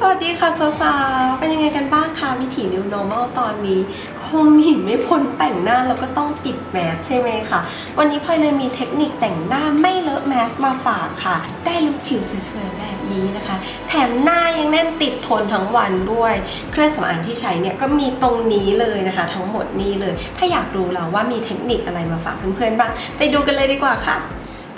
สวัสดีค่ะสาวๆเป็นยังไงกันบ้างคะวิถี New Normal ตอนนี้ คงหนีไม่พ้นแต่งหน้าแล้วก็ต้องปิดแมสใช่ไหมคะวันนี้พลอยเลยมีเทคนิคแต่งหน้าไม่เลอะแมสมาฝากค่ะ ได้ลุคผิวสวยๆแบบนี้นะคะ แถมหน้ายังแน่นติดทนทั้งวันด้วย เครื่องสำอางที่ใช้เนี่ยก็มีตรงนี้เลยนะคะ ทั้งหมดนี้เลย ถ้าอยากรู้แล้วว่ามีเทคนิคอะไรมาฝากเพื่อนๆบ้างไปดูกันเลยดีกว่าค่ะ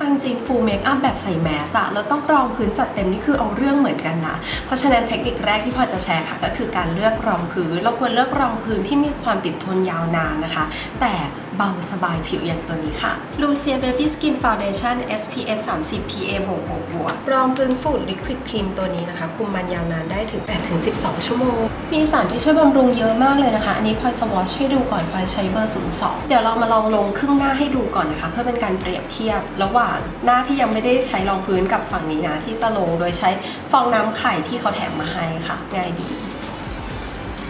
เอาจริงฟูลเมคอัพแบบใส่แมสอะแล้วต้องรองพื้นจัดเต็มนี่คือเอาเรื่องเหมือนกันนะ เพราะฉะนั้นเทคนิคแรกที่พอจะแชร์ค่ะ ก็คือการเลือกรองพื้น เราควรเลือกรองพื้นที่มีความติดทนยาวนานนะคะ แต่เบาสบายผิวอย่างตัวนี้ค่ะ Lucia Baby Skin Foundation SPF 30 PA บวกบวกบวกรองพื้นสูตร Liquid Cream ตัวนี้นะคะ คุมมันยาวนานได้ถึง8-12 ชั่วโมง มีสารที่ช่วยบำรุงเยอะมากเลยนะคะ อันนี้พลอยสวอชให้ดูก่อนพลอยใช้เบอร์02เดี๋ยวเรามาลองลงครึ่งหน้าให้ดูก่อนนะคะ เพื่อเป็นการเปรียบเทียบ ระหว่างหน้าที่ยังไม่ได้ใช้รองพื้นกับฝั่งนี้นะ ที่จะลงโดยใช้ฟองน้ำไข่ที่เขาแถมมาให้ค่ะง่ายดี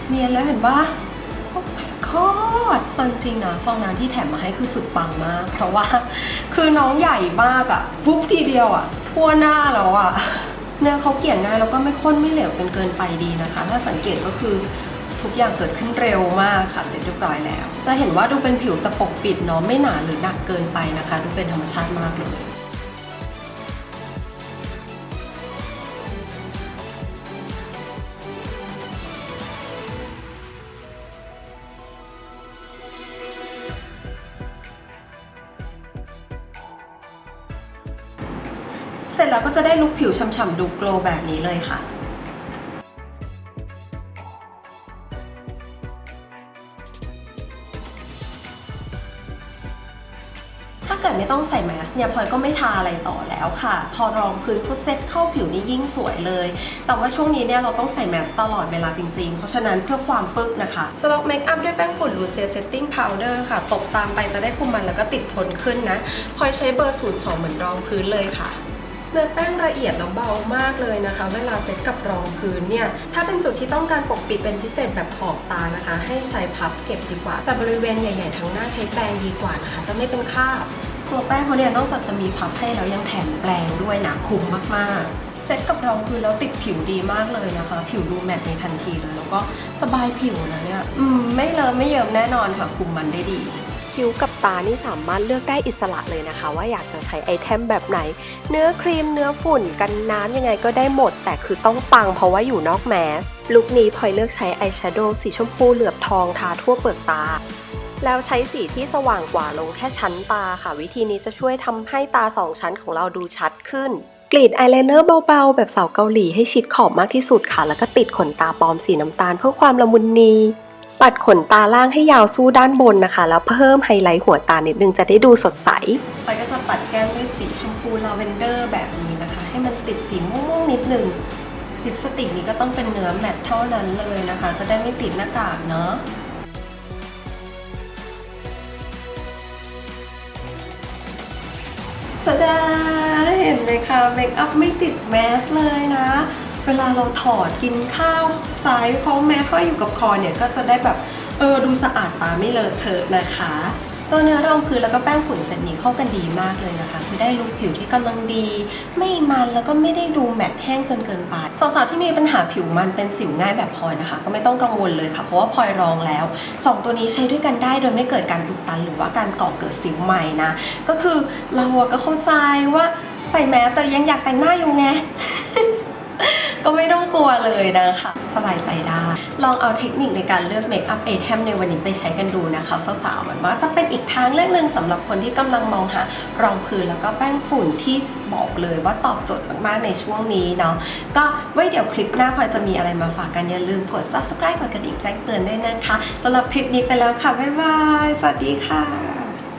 เนียนแล้วเห็นปะโอ้ my god เอาจริงๆนะฟองน้ำที่แถมมาให้คือสุดปังมาก เพราะว่าคือน้องใหญ่มากอะฟุบทีเดียวอะทั่วหน้าแล้วอะเนื้อเขาเกี่ยง่ายแล้วก็ไม่ข้นไม่เหลวจนเกินไปดีนะคะ ถ้าสังเกตก็คือทุกอย่างเกิดขึ้นเร็วมากค่ะเสร็จเรียบร้อยแล้ว จะเห็นว่าดูเป็นผิวตะปกปิดเนาะไม่หนาหรือหนักเกินไปนะคะ ดูเป็นธรรมชาติมากเลย เสร็จแล้วก็จะได้ลุคผิวฉ่ำๆดูโกลแบบนี้เลยค่ะถ้าเกิดไม่ต้องใส่แมสเนี่ยพลอยก็ไม่ทาอะไรต่อแล้วค่ะ พอรองพื้นเขาเซ็ตเข้าผิวนี่ยิ่งสวยเลย แต่ว่าช่วงนี้เนี่ยเราต้องใส่แมสตลอดเวลาจริงๆ เพราะฉะนั้นเพื่อความปึ๊กนะคะ จะลอกเมคอัพด้วยแป้งฝุ่น Lucia Setting Powder ค่ะ ตบตามไปจะได้คุมมันแล้วก็ติดทนขึ้นนะพลอยใช้เบอร์ 02 เหมือนรองพื้นเลยค่ะ เนื้อแป้งละเอียดแล้วเบามากเลยนะคะ เวลาเซ็ตกับรองพื้นเนี่ย ถ้าเป็นจุดที่ต้องการปกปิดเป็นพิเศษแบบขอบตานะคะ ให้ใช้พับเก็บดีกว่า แต่บริเวณใหญ่ๆทั้งหน้าใช้แปรงดีกว่านะคะ จะไม่เป็นคราบตัวแป้งเขาเนี่ยนอกจากจะมีพับให้แล้วยังแถมแปรงด้วยนะคุ้มมากๆ เซ็ตกับรองพื้นแล้วติดผิวดีมากเลยนะคะ ผิวดูแมตต์ในทันทีเลย แล้วก็สบายผิวนะเนี่ยอืมไม่เลอะไม่เยิ้มแน่นอนค่ะคุมมันได้ดี คิ้วกับตานี่สามารถเลือกได้อิสระเลยนะคะ ว่าอยากจะใช้ไอเทมแบบไหน เนื้อครีมเนื้อฝุ่นกันน้ำยังไงก็ได้หมด แต่คือต้องปังเพราะว่าอยู่นอกแมสลุคนี้พลอยเลือกใช้อายแชโดว์สีชมพูเหลือบทองทาทั่วเปลือกตาแล้วใช้สีที่สว่างกว่าลงแค่ชั้นตาค่ะ วิธีนี้จะช่วยทำให้ตาสองชั้นของเราดูชัดขึ้น กรีดอายไลเนอร์เบาๆ แบบสาวเกาหลีให้ชิดขอบมากที่สุดค่ะ แล้วก็ติดขนตาปลอมสีน้ำตาลเพื่อความละมุนนี ปัดขนตาล่างให้ยาวสู้ด้านบนนะคะ แล้วเพิ่มไฮไลท์หัวตานิดนึงจะได้ดูสดใสพลอยก็จะปัดแก้มด้วยสีชมพูลาเวนเดอร์แบบนี้นะคะ ให้มันติดสีม่วงๆนิดนึงลิปสติกนี้ก็ต้องเป็นเนื้อแมตต์เท่านั้นเลยนะคะ จะได้ไม่ติดหน้ากากเนาะสดาได้เห็นไหมคะเมคอัพไม่ติดแมสเลยนะ เวลาเราถอดกินข้าวสายของแมสก็อยู่กับคอเนี่ยก็จะได้แบบเออดูสะอาดตาไม่เลอะเทอะนะคะ ตัวเนื้อรองพื้นแล้วก็แป้งฝุ่นเซตนี้เข้ากันดีมากเลยนะคะ คือได้ลุคผิวที่กำลังดี ไม่มันแล้วก็ไม่ได้ดูแมตต์แห้งจนเกินไปสาวๆที่มีปัญหาผิวมันเป็นสิวง่ายแบบพลอยนะคะ ก็ไม่ต้องกังวลเลยค่ะ เพราะว่าพลอยลองแล้วสองตัวนี้ใช้ด้วยกันได้โดยไม่เกิดการอุดตันหรือว่าการก่อเกิดสิวใหม่นะก็คือเราก็เข้าใจว่าใส่แมสแต่ยังอยากแต่งหน้าอยู่ไง ก็ไม่ต้องกลัวเลยนะคะ สบายใจได้ ลองเอาเทคนิคในการเลือกเมคอัพไอเทมในวันนี้ไปใช้กันดูนะคะสาวๆมันว่าจะเป็นอีกทางเลือกหนึ่งสำหรับคนที่กำลังมองหารองพื้นแล้วก็แป้งฝุ่นที่บอกเลยว่าตอบโจทย์มากๆในช่วงนี้เนาะก็ไว้เดี๋ยวคลิปหน้าพลอยจะมีอะไรมาฝากกันอย่าลืมกด subscribe กดกระดิ่งแจ้งเตือนด้วยนะคะสำหรับคลิปนี้ไปแล้วค่ะบ๊ายบายสวัสดีค่ะ